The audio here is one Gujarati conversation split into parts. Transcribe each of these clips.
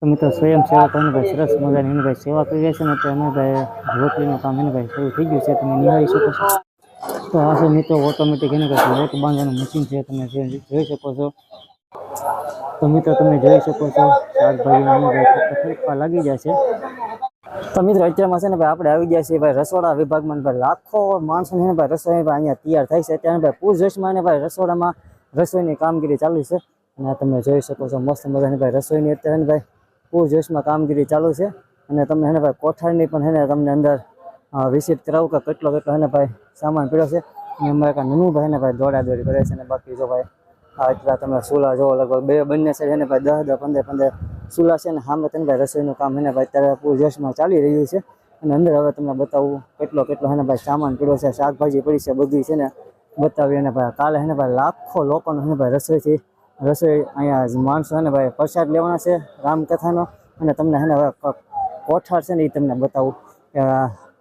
તો મિત્રો સ્વયં સેવક અને ભાઈ, સરસ મજાની એને ભાઈ સેવા કરી રહ્યા છે ને તો અમે ભાઈ રોટલીનું કામ એને ભાઈ શરૂ થઈ ગયું છે, તમે નિહાળી શકો છો. તો આ મિત્રો ઓટોમેટિક એને ભાઈ રોટ બાંધવાનું મશીન છે, તમે જોઈ શકો છો. તો મિત્રો તમે જોઈ શકો છો શાકભાજી લાગી જાય છે. તો મિત્રો અત્યારમાં છે ને ભાઈ આપણે આવી ગયા છીએ ભાઈ રસોડા વિભાગમાં ભાઈ લાખો માણસો ને ભાઈ રસોઈ ભાઈ અહીંયા તૈયાર થાય છે. અત્યારે ભાઈ પૂરજોશમાં ને ભાઈ રસોડામાં રસોઈની કામગીરી ચાલુ છે. અને તમે જોઈ શકો છો, મસ્ત મજાની ભાઈ રસોઈની અત્યારે ભાઈ પૂરજોશમાં કામગીરી ચાલુ છે. અને તમને હેને ભાઈ, કોઠારની પણ હેને તમને અંદર વિઝિટ કરાવું કે કેટલો કેટલો હેને ભાઈ સામાન પીડ્યો છે. અને અમારે કાંઈ નનું ભાઈ ને ભાઈ દોડા દોડી કરે છે અને બાકી જો ભાઈ, આ એટલા તમે સુલા જો લગભગ બે, બંને છે હેને ભાઈ દસ દસ પંદર પંદર સુલા છે ને સામે તને ભાઈ રસોઈનું કામ હેને ભાઈ અત્યારે પૂરજોશમાં ચાલી રહ્યું છે. અને અંદર હવે તમને બતાવું કેટલો કેટલો હેને ભાઈ સામાન પીડ્યો છે, શાકભાજી પડી છે, બધી છે ને બતાવી અને ભાઈ કાલે હેને ભાઈ લાખો લોકોનો હેને ભાઈ રસોઈ છે. રસોઈ અહીંયા માણસો હેને ભાઈ પ્રસાદ લેવાના છે રામકથાનો અને તમને હવે કોઠાર છે ને એ તમને બતાવું કે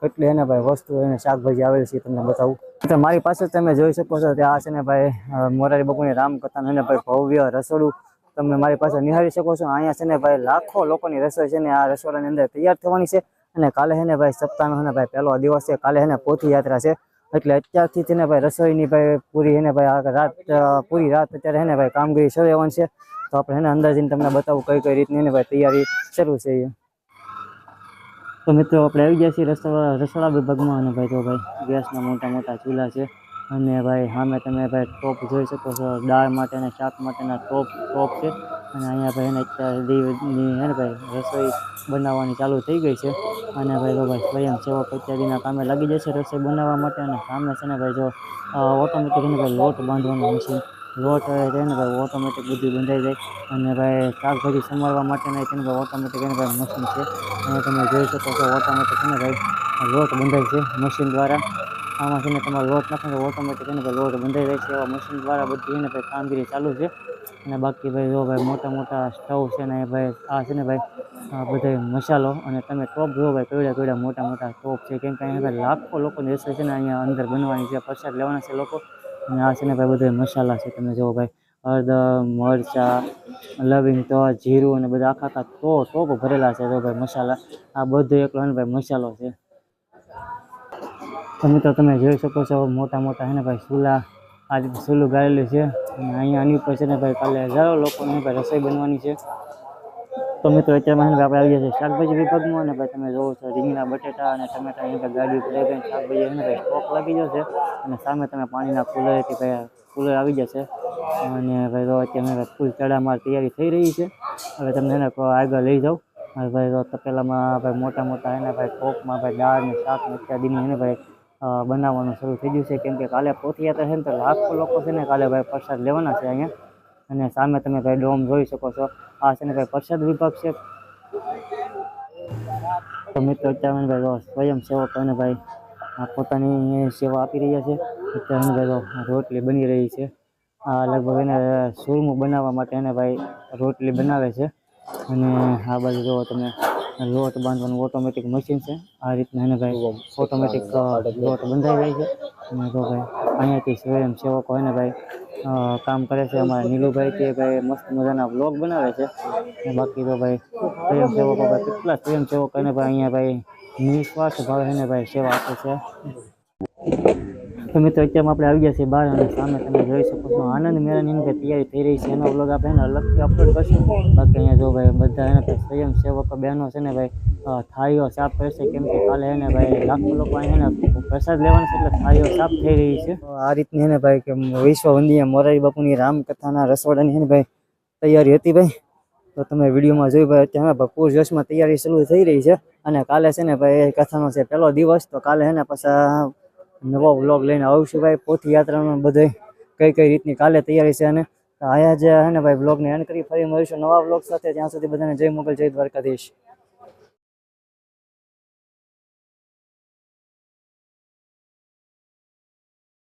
કેટલી હેને ભાઈ વસ્તુ એને શાકભાજી આવેલી છે એ તમને બતાવું તો મારી પાસે તમે જોઈ શકો છો કે આ છે ને ભાઈ મોરારી બાપુની રામકથાનું હેને ભાઈ ભવ્ય રસોડું તમે મારી પાસે નિહાળી શકો છો અહીંયા છે ને ભાઈ લાખો લોકોની રસોઈ છે ને આ રસોડાની અંદર તૈયાર થવાની છે અને કાલે હેને ભાઈ સપ્તાહનો હેને ભાઈ પહેલો દિવસ છે કાલે હેને પોથી યાત્રા છે એટલે અત્યારથી છે ને ભાઈ રસોઈની ભાઈ પૂરી હેને ભાઈ આ રાત પૂરી રાત અત્યારે હેને ભાઈ કામગીરી શરૂ રહેવાની છે. તો આપણે એને અંદાજીને તમને બતાવું કઈ કઈ રીતની હેને ભાઈ તૈયારી શરૂ છે તો મિત્રો આપણે આવી ગયા છીએ રસોડા રસોડા વિભાગમાં અને ભાઈ તો ભાઈ ગેસના મોટા મોટા ચૂલા છે. અને ભાઈ સામે તમે ભાઈ ટોપ જોઈ શકો છો, દાળ માટેના, શાક માટેના ટોપ ટોપ છે. અને અહીંયા ભાઈ એને અત્યારે દીવની હે ને ભાઈ, રસોઈ બનાવવાની ચાલુ થઈ ગઈ છે. અને ભાઈ તો ભાઈ સ્વયં સેવક ઇત્યાદિના કામે લાગી જશે રસોઈ બનાવવા માટે અને સામે છે ને ભાઈ જો ઓટોમેટિક એને ભાઈ લોટ બાંધવાનું મશીન લોટ રહે ને ભાઈ ઓટોમેટિક બધું બંધાઈ જાય. અને ભાઈ શાકભાજી સમારવા માટેના તેને ભાઈ ઓટોમેટિક એને ભાઈ મશીન છે. અને તમે જોઈ શકો છો ઓટોમેટિક છે ને ભાઈ, લોટ બંધાય છે મશીન દ્વારા. આમાં છે ને તમારે લોટ નાખો તો ઓટોમેટિક એને ભાઈ લોટ બંધાઈ જાય છે. એવા મશીન દ્વારા બધી એને ભાઈ કામગીરી ચાલુ છે. અને બાકી ભાઈ જો ભાઈ મોટા મોટા સ્ટવ છે ને ભાઈ આ છે ને ભાઈ, આ બધા મસાલો અને તમે ટોપ જો ભાઈ કેવડા કેવડા મોટા મોટા ટોપ છે. કેમ કે અહીંયા લાખો લોકોની રસોઈ છે ને અહીંયા અંદર બનવાની છે, પ્રસાદ લેવાના છે લોકો. અને આ છે ને ભાઈ બધા મસાલા છે. તમે જુઓ ભાઈ, હળદર, મરચાં, લવિંગ તો જીરું અને બધા આખા આખા તો ટોપ ભરેલા છે જો ભાઈ મસાલા. આ બધું એકલો ને ભાઈ મસાલો છે. તમે તો તમે જોઈ શકો છો મોટા મોટા છે ને ભાઈ ચૂલા આ રીતે ચૂલું ગાળેલું છે. અને અહીંયા આની ઉપર છે ને ભાઈ કાલે હજારો લોકોને ભાઈ રસોઈ બનવાની છે. તો મિત્રો અત્યારમાં આપણે આવી ગયા છે શાકભાજી વિભાગમાં અને ભાઈ તમે જોવો છો રીંગણા, બટેટા અને ટમેટા અહીંયા ગાડી ઉપર શાકભાજી એને ભાઈ સ્ટોક લાગી છે. અને સામે તમે પાણીના કુલરથી ભાઈ કુલર આવી જશે અને ભાઈ તો અત્યારે ફૂલ ચડામાં તૈયારી થઈ રહી છે. હવે તમને એને આગળ લઈ જાઉં. અને ભાઈ તો તપેલામાં ભાઈ મોટા મોટા એને ભાઈ ટોપમાં ભાઈ દાળ ને શાક ને ઇત્યાદિની એને ભાઈ બનાવવાનું શરૂ થઈ ગયું છે. કેમ કે કાલે પોથયાત્રા છે ને, તો લાખો લોકો છે ને કાલે ભાઈ પ્રસાદ લેવાના છે અહીંયા. અને સામે તમે ભાઈ ડોમ જોઈ શકો છો. આ છે ને ભાઈ પ્રસાદ વિભાગ છે. તો મિત્રો સ્વયં સેવક અને ભાઈ પોતાની સેવા આપી રહ્યા છે. અત્યારે એને ભાઈ જો રોટલી બની રહી છે. આ લગભગ એને સુરમું બનાવવા માટે એને ભાઈ રોટલી બનાવે છે. અને આ બાજુ જોવો તમે. લોટ બાંધવાનું ઓટોમેટિક મશીન છે. આ રીતના એને ભાઈ ઓટોમેટિક લોટ બંધાઈ જાય છે. અને તો ભાઈ અહીંયાથી સ્વયં સેવકો એને ભાઈ કામ કરે છે. અમારા નીલુભાઈ તે ભાઈ મસ્ત મજાના બ્લોગ બનાવે છે. અને બાકી તો ભાઈ સ્વયંસેવકો ભાઈ કેટલા સ્વયંસેવકો એને ભાઈ અહીંયા ભાઈ નિઃશ્વાસ ભાવે એને ભાઈ સેવા આપે છે. તો મિત્રો અત્યારમાં આપણે આવી ગયા છીએ બહાર અને સામે તમે જોઈ શકો છો આનંદ મેળાની અંદર તૈયારી થઈ રહી છે. એનો બ્લોગ આપણે એને અલગથી અપલોડ કરશું. બાકી અહીંયા જો ભાઈ બધા એને ભાઈ સ્વયં સેવકો બહેનો છે ને ભાઈ અ, થાળીઓ સાફ કરશે કેમ કે કાલે એને ભાઈ લાખો લોકો અહીંયા એને પ્રસાદ લેવાના છે એટલે થાળીઓ સાફ થઈ રહી છે. તો આ રીતની એને ભાઈ કે વિશ્વ વંદીય મોરારી બાપુની રામકથાના રસોડાની એને ભાઈ તૈયારી હતી ભાઈ. તો તમે વિડીયોમાં જોઈ ભાઈ અત્યારે ભરપૂર જોશમાં તૈયારી શરૂ થઈ રહી છે. અને કાલે છે ને ભાઈ એ કથાનો છે પહેલો દિવસ. તો કાલે છે ને પાછા નવો વ્લોગ લઈને આવશું ભાઈ. પોથી યાત્રાનો બધે કઈ કઈ રીતની કાલે તૈયારી છે અને આયા જે હે ને ભાઈ બ્લોગને એન્ડ કરી, ફરી મળીશું નવા બ્લોગ સાથે. ત્યાં સુધી બધાને જય મોગલ, જય દ્વારકાધીશ.